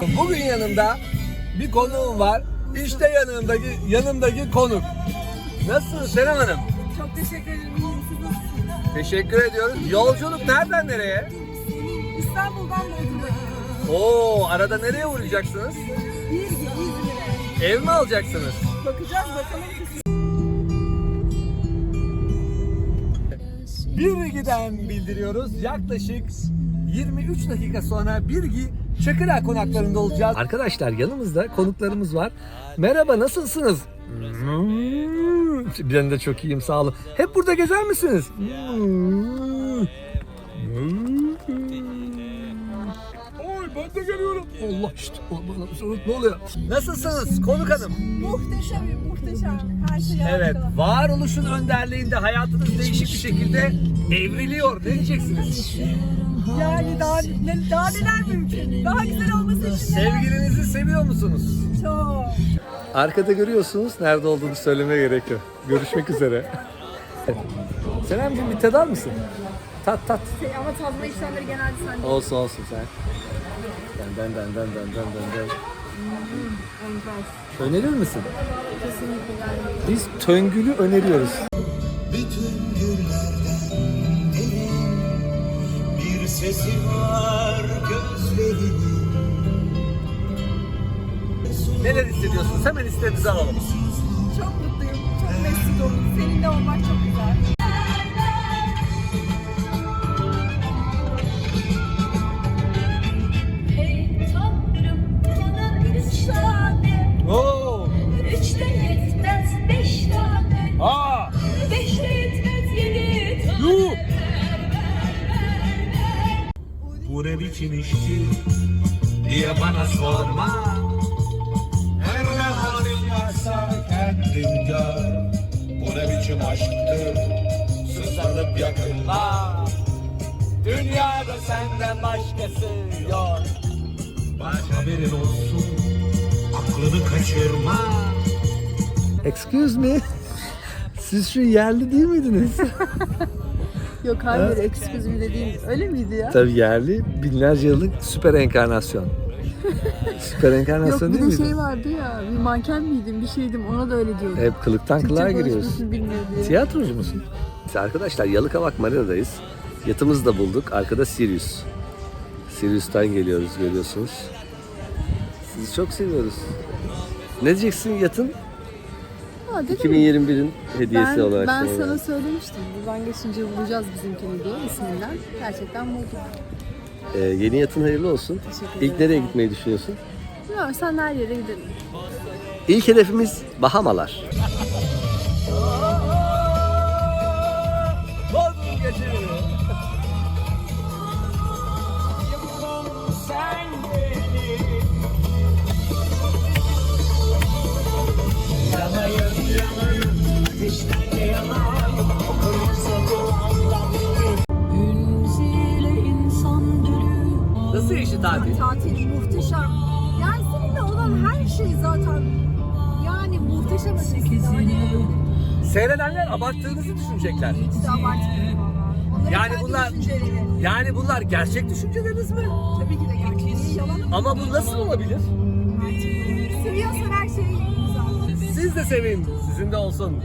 Bugün yanımda bir konuğum var. İşte yanımdaki yanımdaki konuk. Nasılsın Senem Hanım? Çok teşekkür ederim. Nasılsınız? Teşekkür ediyoruz. Yolculuk nereden nereye? İstanbul'dan Bodrum'a Oo, arada nereye uğrayacaksınız? Gün İzmir'e. Ev mi alacaksınız? Bakacağız bakalım. Birgi'den bildiriyoruz. Yaklaşık 23 dakika sonra Birgi Çakıra konaklarında olacağız. Arkadaşlar yanımızda konuklarımız var. Merhaba nasılsınız? Ben de çok iyiyim sağ olun. Hep burada gezer misiniz? Ben de geliyorum. Allah işte ne oluyor? Nasılsınız konuk hanım? Muhteşem, muhteşem. Her şey Evet, harika. varoluşun önderliğinde hayatınız değişik bir şekilde evriliyor. Ne diyeceksiniz? Yani daha, ne, daha neler mümkün? Daha güzel olması için neler? Sevgilinizi seviyor musunuz? Çok. Arkada görüyorsunuz. Nerede olduğunu söylemeye gerek yok. Görüşmek üzere. Senemciğim bir tadar mısın? Tat tat. Şey, ama tadma işlemleri genelde sende. Olsun olsun sen. Den den den den den den den den. Önerir misin? Kesinlikle yani. Biz töngülü öneriyoruz. Bütün güllerden derin bir sesi var gözlerinin. Neler hissediyorsunuz? Hemen istediğinizi alalım. Çok mutluyum. Çok mesut oldum. Seninle olmak çok güzel. Ne biçim işti diye bana sorma. Her ne halin varsa kendin gör. Bu ne biçim aşktır susalıp yakınla. Dünyada senden başkası yok. Bak haberin olsun aklını kaçırma. Excuse me. Siz şu yerli değil miydiniz? Yok hayır, excuse me dediğim öyle miydi ya? Tabii yerli. Binlerce yıllık süper enkarnasyon. süper Yok enkarnasyon bir değil de miydi? şey vardı ya, bir manken miydim, bir şeydim, ona da öyle diyordum. Hep kılıktan kılığa diye. Tiyatrocu musun? İşte arkadaşlar Yalıkavak Marina'dayız. Yatımızı da bulduk. Arkada Sirius. Sirius'tan geliyoruz görüyorsunuz. Sizi çok seviyoruz. Ne diyeceksin yatın? Ha, dedim 2021'in hediyesi ben, olarak. ben sana. söylemiştim. Buradan geçince bulacağız bizimkini diye isminden. Gerçekten bulduk. Ee, yeni yatın hayırlı olsun. İlk nereye gitmeyi düşünüyorsun? Ya sen her yere gidelim. İlk hedefimiz Bahamalar. Tatil? Tatil muhteşem. Yani seninle olan her şey zaten yani muhteşem ötesi. Hani Seyredenler abarttığınızı düşünecekler. hiç de abartmıyorum valla. Onların Yani kendi bunlar- düşünceleri. Yani bunlar gerçek düşünceleriniz mi? Tabii ki de gerçek. Yalan mı? Ama bu nasıl olabilir? Seviyorsan her şey güzel. Siz de sevin. Sizin de olsun.